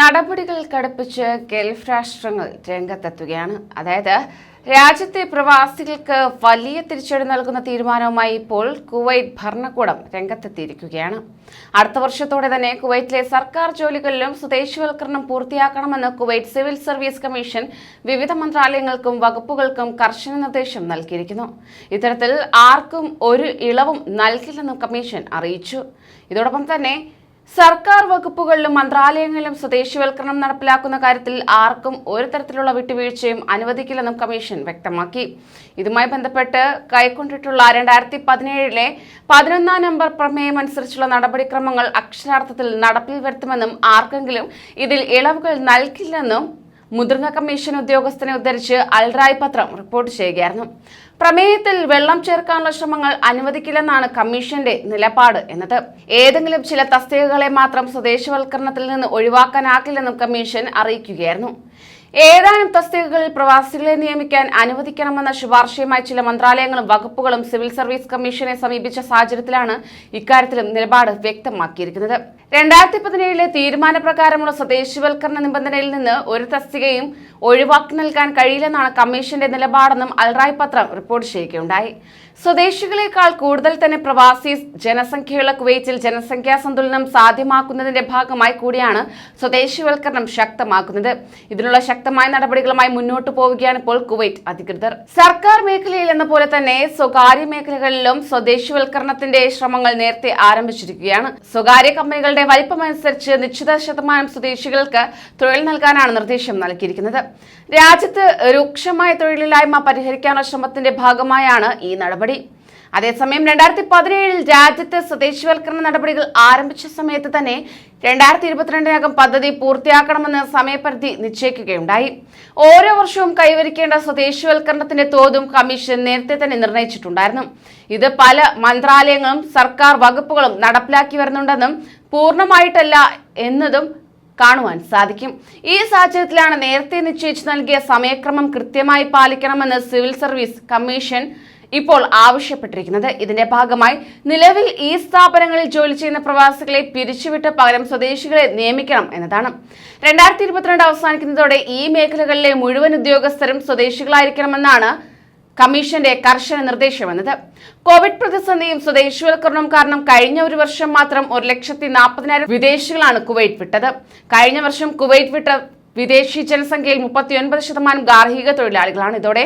നടപടികൾ കടുപ്പിച്ച് ഗൾഫ് രാഷ്ട്രങ്ങൾ രംഗത്തെത്തുകയാണ്. അതായത് രാജ്യത്തെ പ്രവാസികൾക്ക് വലിയ തിരിച്ചടി നൽകുന്ന തീരുമാനവുമായി ഇപ്പോൾ കുവൈറ്റ് ഭരണകൂടം രംഗത്തെത്തിയിരിക്കുകയാണ്. അടുത്ത വർഷത്തോടെ തന്നെ കുവൈറ്റിലെ സർക്കാർ ജോലികളിലും സ്വദേശിവൽക്കരണം പൂർത്തിയാക്കണമെന്ന് കുവൈറ്റ് സിവിൽ സർവീസ് കമ്മീഷൻ വിവിധ മന്ത്രാലയങ്ങൾക്കും വകുപ്പുകൾക്കും കർശന നിർദ്ദേശം നൽകിയിരിക്കുന്നു. ഇത്തരത്തിൽ ആർക്കും ഒരു ഇളവും നൽകില്ലെന്നും കമ്മീഷൻ അറിയിച്ചു. ഇതോടൊപ്പം തന്നെ സർക്കാർ വകുപ്പുകളിലും മന്ത്രാലയങ്ങളിലും സ്വദേശിവൽക്കരണം നടപ്പിലാക്കുന്ന കാര്യത്തിൽ ആർക്കും ഒരു തരത്തിലുള്ള വിട്ടുവീഴ്ചയും അനുവദിക്കില്ലെന്നും കമ്മീഷൻ വ്യക്തമാക്കി. ഇതുമായി ബന്ധപ്പെട്ട് കൈക്കൊണ്ടിട്ടുള്ള രണ്ടായിരത്തി പതിനേഴിലെ പതിനൊന്നാം നമ്പർ പ്രമേയം അനുസരിച്ചുള്ള നടപടിക്രമങ്ങൾ അക്ഷരാർത്ഥത്തിൽ നടപ്പിൽ വരുത്തുമെന്നും ആർക്കെങ്കിലും ഇതിൽ ഇളവുകൾ നൽകില്ലെന്നും മുതിർന്ന കമ്മീഷൻ ഉദ്യോഗസ്ഥനെ ഉദ്ധരിച്ച് അൽറായ് പത്രം റിപ്പോർട്ട് ചെയ്യുകയായിരുന്നു. പ്രമേയത്തിൽ വെള്ളം ചേർക്കാനുള്ള ശ്രമങ്ങൾ അനുവദിക്കില്ലെന്നാണ് കമ്മീഷന്റെ നിലപാട് എന്നത്. ഏതെങ്കിലും ചില തസ്തികകളെ മാത്രം സ്വദേശവൽക്കരണത്തിൽ നിന്ന് ഒഴിവാക്കാനാകില്ലെന്നും കമ്മീഷൻ അറിയിക്കുകയായിരുന്നു. ഏതാനും തസ്തികകളിൽ പ്രവാസികളെ നിയമിക്കാൻ അനുവദിക്കണമെന്ന ശുപാർശയുമായി ചില മന്ത്രാലയങ്ങളും വകുപ്പുകളും സിവിൽ സർവീസ് കമ്മീഷനെ സമീപിച്ച സാഹചര്യത്തിലാണ് ഇക്കാര്യത്തിലും നിലപാട് വ്യക്തമാക്കിയിരിക്കുന്നത്. രണ്ടായിരത്തി പതിനേഴിലെ തീരുമാനപ്രകാരമുള്ള സ്വദേശിവൽക്കരണ നിബന്ധനയിൽ നിന്ന് ഒരു തസ്തികയും ഒഴിവാക്കി നൽകാൻ കഴിയില്ലെന്നാണ് കമ്മീഷന്റെ നിലപാടെന്നും അൽറായ് പത്രം റിപ്പോർട്ട് ചെയ്യുകയുണ്ടായി. സ്വദേശികളെക്കാൾ കൂടുതൽ തന്നെ പ്രവാസി ജനസംഖ്യയുള്ള കുവൈറ്റിൽ ജനസംഖ്യാ സന്തുലനം സാധ്യമാക്കുന്നതിന്റെ ഭാഗമായി കൂടിയാണ് സ്വദേശിവൽക്കരണം ശക്തമാക്കുന്നത്. ഇതിനുള്ള ശക്തമായ നടപടികളുമായി മുന്നോട്ട് പോവുകയാണ് ഇപ്പോൾ കുവൈറ്റ് അധികൃതർ. സർക്കാർ മേഖലയിൽ എന്ന പോലെ തന്നെ സ്വകാര്യ മേഖലകളിലും സ്വദേശിവൽക്കരണത്തിന്റെ ശ്രമങ്ങൾ നേരത്തെ ആരംഭിച്ചിരിക്കുകയാണ്. സ്വകാര്യ കമ്പനികളുടെ വലിപ്പമനുസരിച്ച് നിശ്ചിത ശതമാനം സ്വദേശികൾക്ക് തൊഴിൽ നൽകാനാണ് നിർദ്ദേശം നൽകിയിരിക്കുന്നത്. രാജ്യത്ത് രൂക്ഷമായ തൊഴിലില്ലായ്മ പരിഹരിക്കാനുള്ള ശ്രമത്തിന്റെ ഭാഗമായാണ് ഈ നടപടി. അതേസമയം രണ്ടായിരത്തി പതിനേഴിൽ രാജ്യത്ത് സ്വദേശിവൽക്കരണ നടപടികൾ ആരംഭിച്ച സമയത്ത് തന്നെ രണ്ടായിരത്തി ഇരുപത്തിരണ്ടിനകം പദ്ധതി പൂർത്തിയാക്കണമെന്ന് സമയപരിധി നിശ്ചയിക്കുകയുണ്ടായി. ഓരോ വർഷവും കൈവരിക്കേണ്ട സ്വദേശിവൽക്കരണത്തിന്റെ തോതും കമ്മീഷൻ നേരത്തെ തന്നെ നിർണയിച്ചിട്ടുണ്ടായിരുന്നു. ഇത് പല മന്ത്രാലയങ്ങളും സർക്കാർ വകുപ്പുകളും നടപ്പിലാക്കി വരുന്നുണ്ടെന്നും പൂർണമായിട്ടല്ല എന്നതും കാണുവാൻ സാധിക്കും. ഈ സാഹചര്യത്തിലാണ് നേരത്തെ നിശ്ചയിച്ചു നൽകിയ സമയക്രമം കൃത്യമായി പാലിക്കണമെന്ന് സിവിൽ സർവീസ് കമ്മീഷൻ ഇപ്പോൾ ആവശ്യപ്പെട്ടിരിക്കുന്നത്. ഇതിന്റെ ഭാഗമായി നിലവിൽ ഈ സ്ഥാപനങ്ങളിൽ ജോലി ചെയ്യുന്ന പ്രവാസികളെ പിരിച്ചുവിട്ട് പകരം സ്വദേശികളെ നിയമിക്കണം എന്നതാണ്. രണ്ടായിരത്തി ഇരുപത്തിരണ്ട് അവസാനിക്കുന്നതോടെ ഈ മേഖലകളിലെ മുഴുവൻ ഉദ്യോഗസ്ഥരും സ്വദേശികളായിരിക്കണമെന്നാണ് കമ്മീഷന്റെ കർശന നിർദ്ദേശമെന്നത് കോവിഡ് പ്രതിസന്ധിയും സ്വദേശിവൽക്കരണവും കാരണം കഴിഞ്ഞ ഒരു വർഷം മാത്രം ഒരു ലക്ഷത്തി നാൽപ്പതിനായിരം വിദേശികളാണ് കുവൈറ്റ് വിട്ടത്. കഴിഞ്ഞ വർഷം കുവൈറ്റ് വിട്ട വിദേശി ജനസംഖ്യയിൽ മുപ്പത്തിയൊൻപത് ശതമാനം ഗാർഹിക തൊഴിലാളികളാണ്. ഇതോടെ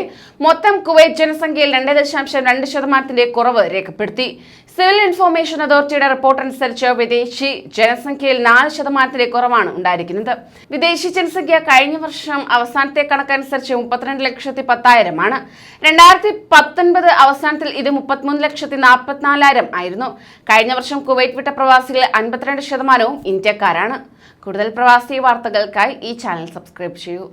മൊത്തം കുവൈറ്റ് ജനസംഖ്യയിൽ രണ്ട് ദശാംശം രണ്ട് ശതമാനത്തിന്റെ കുറവ് രേഖപ്പെടുത്തി. സിവിൽ ഇൻഫർമേഷൻ അതോറിറ്റിയുടെ റിപ്പോർട്ട് അനുസരിച്ച് വിദേശി ജനസംഖ്യയിൽ നാല് ശതമാനത്തിലെ കുറവാണ് ഉണ്ടായിരിക്കുന്നത്. വിദേശി ജനസംഖ്യ കഴിഞ്ഞ വർഷം അവസാനത്തെ കണക്കനുസരിച്ച് മുപ്പത്തിരണ്ട് ലക്ഷത്തി പത്തായിരമാണ്. രണ്ടായിരത്തി പത്തൊൻപത് അവസാനത്തിൽ ഇത് മുപ്പത്തിമൂന്ന് ലക്ഷത്തി നാൽപ്പത്തിനാലായിരം ആയിരുന്നു. കഴിഞ്ഞ വർഷം കുവൈറ്റ് വിട്ട പ്രവാസികളിൽ അൻപത്തിരണ്ട് ശതമാനവും ഇന്ത്യക്കാരാണ്. കൂടുതൽ പ്രവാസി വാർത്തകൾക്കായി ഈ ചാനൽ സബ്സ്ക്രൈബ് ചെയ്യൂ.